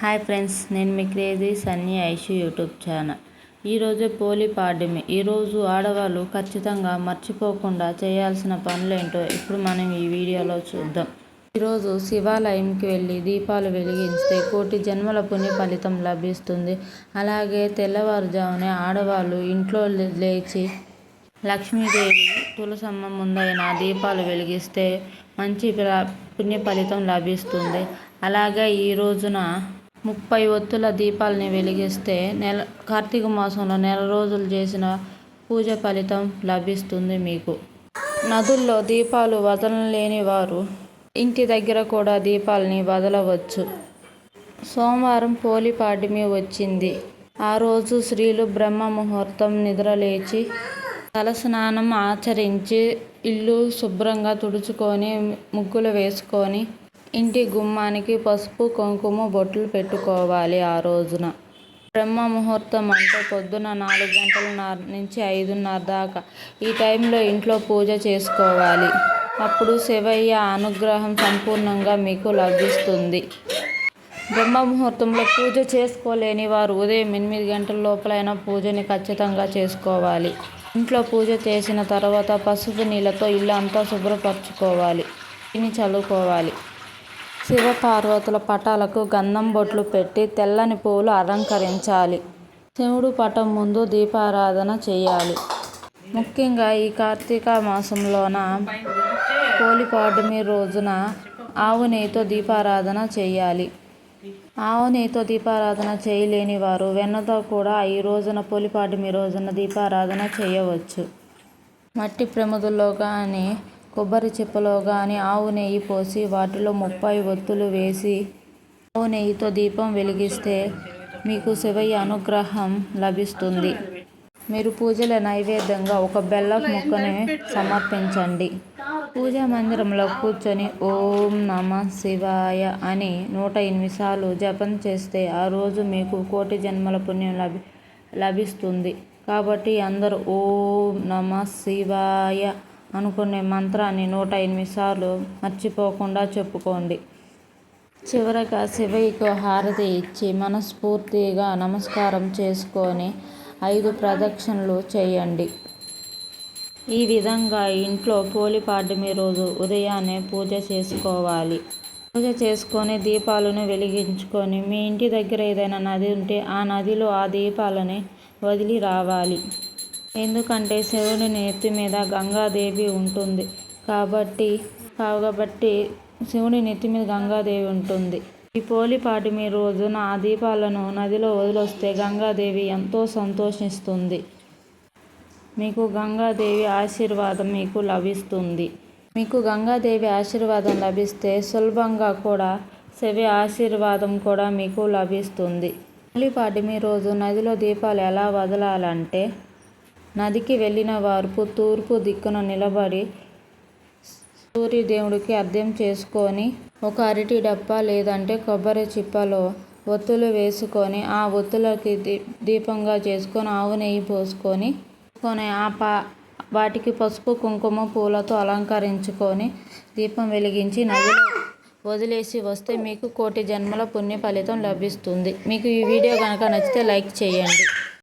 Hi friends నేను మీ crazy Sunny Aishu YouTube channel. ఈరోజు పోలీ పాడ్యమి. ఈరోజు ఆడవాళ్ళు ఖచ్చితంగా మర్చిపోకుండా చేయాల్సిన పనులేంటో ఇప్పుడు మనం ఈ వీడియోలో చూద్దాం. ఈరోజు శివాలయంకి వెళ్ళి దీపాలు వెలిగిస్తే కోటి జన్మల పుణ్య ఫలితం లభిస్తుంది. అలాగే తెల్లవారుజామునే ఆడవాళ్ళు ఇంట్లో లేచి లక్ష్మీదేవి తులసమ్మ ముందైన దీపాలు వెలిగిస్తే మంచి పుణ్య ఫలితం లభిస్తుంది. అలాగే ఈ రోజున ముప్పై ఒత్తుల దీపాలని వెలిగిస్తే నెల కార్తీక మాసంలో నెల రోజులు చేసిన పూజ ఫలితం లభిస్తుంది మీకు. నదుల్లో దీపాలు వదలలేని వారు ఇంటి దగ్గర కూడా దీపాలని వదలవచ్చు. సోమవారం పోలిపాడ్యమి వచ్చింది. ఆ రోజు స్త్రీలు బ్రహ్మ ముహూర్తం నిద్రలేచి తలస్నానం ఆచరించి ఇల్లు శుభ్రంగా తుడుచుకొని ముగ్గులు వేసుకొని ఇంటి గుమ్మానికి పసుపు కుంకుమ బొట్లు పెట్టుకోవాలి ఆ రోజున. బ్రహ్మ ముహూర్తం అంటే పొద్దున నాలుగు గంటల నుంచి ఐదున్నర దాకా ఈ టైంలో ఇంట్లో పూజ చేసుకోవాలి. అప్పుడు శివయ్య అనుగ్రహం సంపూర్ణంగా మీకు లభిస్తుంది. బ్రహ్మ ముహూర్తంలో పూజ చేసుకోలేని వారు ఉదయం ఎనిమిది గంటల లోపలైన పూజని ఖచ్చితంగా చేసుకోవాలి. ఇంట్లో పూజ చేసిన తర్వాత పసుపు నీళ్ళతో ఇల్లు అంతా శుభ్రపరచుకోవాలి. తిని చల్లుకోవాలి. శివపార్వతుల పటాలకు గంధం బొట్లు పెట్టి తెల్లని పువ్వులు అలంకరించాలి. శివుడు పటం ముందు దీపారాధన చేయాలి. ముఖ్యంగా ఈ కార్తీక మాసంలోన పోలిపాడ్యమి రోజున ఆవు నెయ్యితో దీపారాధన చేయాలి. ఆవు నెయ్యితో దీపారాధన చేయలేని వారు వెన్నతో కూడా ఈ రోజున పోలిపాడ్యమి రోజున దీపారాధన చేయవచ్చు. మట్టి ప్రముదుల్లో కానీ కొబ్బరి చెప్పలో కానీ ఆవు నెయ్యి పోసి వాటిలో ముప్పై ఒత్తులు వేసి ఆవు నెయ్యితో దీపం వెలిగిస్తే మీకు శివయ్య అనుగ్రహం లభిస్తుంది. మీరు పూజల నైవేద్యంగా ఒక బెల్లం ముక్కని సమర్పించండి. పూజా మందిరంలో కూర్చొని ఓం నమ శివాయ అని నూట ఎనిమిది సార్లు జపం చేస్తే ఆ రోజు మీకు కోటి జన్మల పుణ్యం లభి లభిస్తుంది. కాబట్టి అందరూ ఓం నమ శివాయ అనుకునే మంత్రాన్ని నూట ఎనిమిది సార్లు మర్చిపోకుండా చెప్పుకోండి. చివరగా శివయ్యకు హారతి ఇచ్చి మనస్ఫూర్తిగా నమస్కారం చేసుకొని ఐదు ప్రదక్షిణలు చేయండి. ఈ విధంగా ఇంట్లో పోలిపాడమి రోజు ఉదయాన్నే పూజ చేసుకోవాలి. పూజ చేసుకొని దీపాలను వెలిగించుకొని మీ ఇంటి దగ్గర ఏదైనా నది ఉంటే ఆ నదిలో ఆ దీపాలని వదిలి రావాలి. ఎందుకంటే శివుని నెత్తి మీద గంగాదేవి ఉంటుంది కాబట్టి కాబట్టి శివుని నెత్తి మీద గంగాదేవి ఉంటుంది. ఈ పోలిపాటిమి రోజున ఆ దీపాలను నదిలో వదిలొస్తే గంగాదేవి ఎంతో సంతోషిస్తుంది. మీకు గంగాదేవి ఆశీర్వాదం మీకు లభిస్తుంది. మీకు గంగాదేవి ఆశీర్వాదం లభిస్తే సులభంగా కూడా శివ ఆశీర్వాదం కూడా మీకు లభిస్తుంది. పోలిపాటిమి రోజు నదిలో దీపాలు ఎలా వదలాలంటే నదికి వెళ్ళిన వారు తూర్పు దిక్కున నిలబడి సూర్యదేవుడికి అర్థం చేసుకొని ఒక అరటి డప్ప లేదంటే కొబ్బరి చిప్పలో ఒత్తులు వేసుకొని ఆ ఒత్తులకి దీ దీపంగా చేసుకొని ఆవు నెయ్యి పోసుకొని కొని ఆ పా వాటికి పసుపు కుంకుమ పూలతో అలంకరించుకొని దీపం వెలిగించి నదిలో వదిలేసి వస్తే మీకు కోటి జన్మల పుణ్య ఫలితం లభిస్తుంది. మీకు ఈ వీడియో కనుక నచ్చితే లైక్ చేయండి.